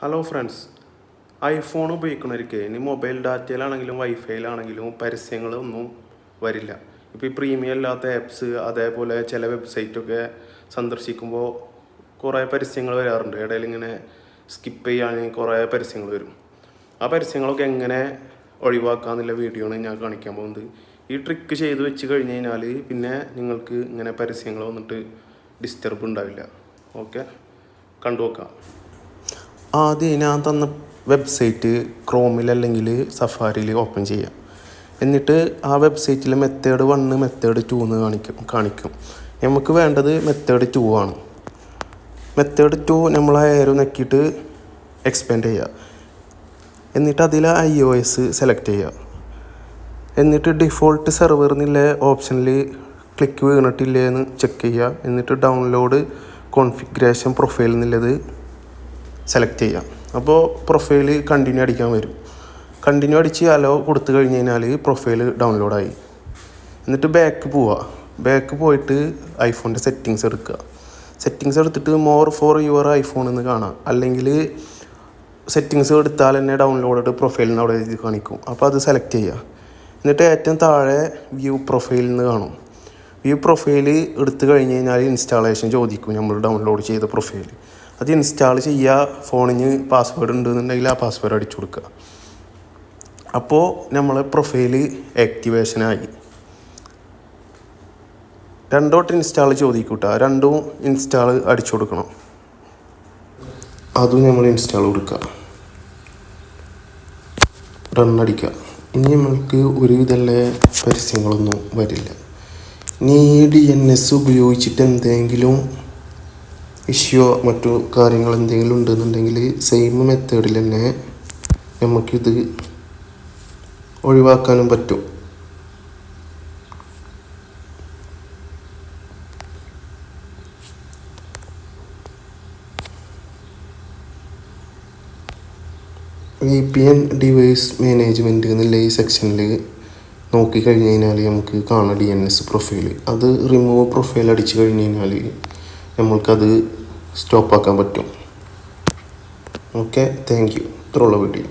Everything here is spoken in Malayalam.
ഹലോ ഫ്രണ്ട്സ് ഐഫോൺ ഉപയോഗിക്കുന്നവർക്ക് ഇനി മൊബൈൽ ഡാറ്റയിലാണെങ്കിലും വൈഫൈയിലാണെങ്കിലും പരസ്യങ്ങളൊന്നും വരില്ല. ഇപ്പോൾ ഈ പ്രീമിയം അല്ലാത്ത ആപ്സ് അതേപോലെ ചില വെബ്സൈറ്റൊക്കെ സന്ദർശിക്കുമ്പോൾ കുറേ പരസ്യങ്ങൾ വരാറുണ്ട്. ഇടയിൽ ഇങ്ങനെ സ്കിപ്പ് ചെയ്യുകയാണെങ്കിൽ കുറേ പരസ്യങ്ങൾ വരും. ആ പരസ്യങ്ങളൊക്കെ എങ്ങനെ ഒഴിവാക്കാമെന്നുള്ള വീഡിയോ ഞാൻ കാണിക്കാൻ പോകുന്നത്. ഈ ട്രിക്ക് ചെയ്ത് വെച്ച് കഴിഞ്ഞ് കഴിഞ്ഞാൽ പിന്നെ നിങ്ങൾക്ക് ഇങ്ങനെ പരസ്യങ്ങൾ വന്നിട്ട് ഡിസ്റ്റർബ് ഉണ്ടാവില്ല. ഓക്കെ കണ്ടു നോക്കാം ആദ്യം ഞാൻ തന്ന വെബ്സൈറ്റ് ക്രോമിൽ അല്ലെങ്കിൽ സഫാരിയിൽ ഓപ്പൺ ചെയ്യാം. എന്നിട്ട് ആ വെബ്സൈറ്റിൽ മെത്തേഡ് വണ്ണ് മെത്തേഡ് ടു എന്ന് കാണിക്കും കാണിക്കും. നമുക്ക് വേണ്ടത് മെത്തേഡ് ടു ആണ്. മെത്തേഡ് ടു നമ്മൾ ഏരോ നക്കിയിട്ട് എക്സ്പാൻഡ് ചെയ്യുക എന്നിട്ട് അതിൽ ഐ ഒ എസ് സെലക്ട് ചെയ്യുക എന്നിട്ട് ഡിഫോൾട്ട് സെർവർ എന്നുള്ള ഓപ്ഷനിൽ ക്ലിക്ക് വീണിട്ടില്ലേ എന്ന് ചെക്ക് ചെയ്യുക എന്നിട്ട് ഡൗൺലോഡ് കോൺഫിഗറേഷൻ പ്രൊഫൈൽ എന്നുള്ളത് സെലക്ട് ചെയ്യാം. അപ്പോൾ പ്രൊഫൈൽ കണ്ടിന്യൂ അടിക്കാൻ വരും. കണ്ടിന്യൂ അടിച്ച് അലോ കൊടുത്തു കഴിഞ്ഞ് കഴിഞ്ഞാൽ പ്രൊഫൈൽ ഡൗൺലോഡായി എന്നിട്ട് ബാക്ക് പോവുക ബാക്ക് പോയിട്ട് ഐഫോണിന്റെ സെറ്റിങ്സ് എടുക്കുക. സെറ്റിങ്സ് എടുത്തിട്ട് മോർ ഫോർ യുവർ ഐഫോൺ എന്ന് കാണാം. അല്ലെങ്കിൽ സെറ്റിങ്സ് എടുത്താൽ തന്നെ ഡൗൺലോഡ് പ്രൊഫൈലിന് അവിടെ ഇത് കാണിക്കും. അപ്പോൾ അത് സെലക്ട് ചെയ്യുക എന്നിട്ട് ഏറ്റവും താഴെ വ്യൂ പ്രൊഫൈൽ എന്ന് കാണും. വ്യൂ പ്രൊഫൈൽ എടുത്തു കഴിഞ്ഞ് കഴിഞ്ഞാൽ ഇൻസ്റ്റാളേഷൻ ചോദിക്കും. നമ്മൾ ഡൗൺലോഡ് ചെയ്ത പ്രൊഫൈൽ അത് ഇൻസ്റ്റാൾ ചെയ്യുക ഫോണിന് പാസ്വേഡ് ഉണ്ടെന്നുണ്ടെങ്കിൽ ആ പാസ്വേഡ് അടിച്ചു കൊടുക്കുക. അപ്പോൾ നമ്മൾ പ്രൊഫൈൽ ആക്ടിവേഷനായി രണ്ടോട്ട് ഇൻസ്റ്റാൾ ചോദിക്കൂട്ട. രണ്ടും ഇൻസ്റ്റാൾ അടിച്ചു കൊടുക്കണം. അതും നമ്മൾ ഇൻസ്റ്റാൾ കൊടുക്കുക. റൺ ഇനി നമ്മൾക്ക് ഒരുവിധമുള്ള പരസ്യങ്ങളൊന്നും വരില്ല. ഇനി ഡി എൻ എസ് ഉപയോഗിച്ചിട്ട് എന്തെങ്കിലും ഇഷ്യോ മറ്റു കാര്യങ്ങൾ എന്തെങ്കിലും ഉണ്ടെന്നുണ്ടെങ്കിൽ സെയിം മെത്തേഡിൽ തന്നെ നമുക്കിത് ഒഴിവാക്കാനും പറ്റും. V P N device management എന്നുള്ള ഈ സെക്ഷനിൽ നോക്കിക്കഴിഞ്ഞ് കഴിഞ്ഞാൽ നമുക്ക് കാണാം ഡി എൻ എസ് പ്രൊഫൈൽ അത് റിമൂവ് പ്രൊഫൈൽ അടിച്ചു കഴിഞ്ഞ് കഴിഞ്ഞാൽ നമ്മൾക്കത് സ്റ്റോപ്പാക്കാൻ പറ്റും. Okay thank you. ഇത്രയുള്ള വീഡിയോ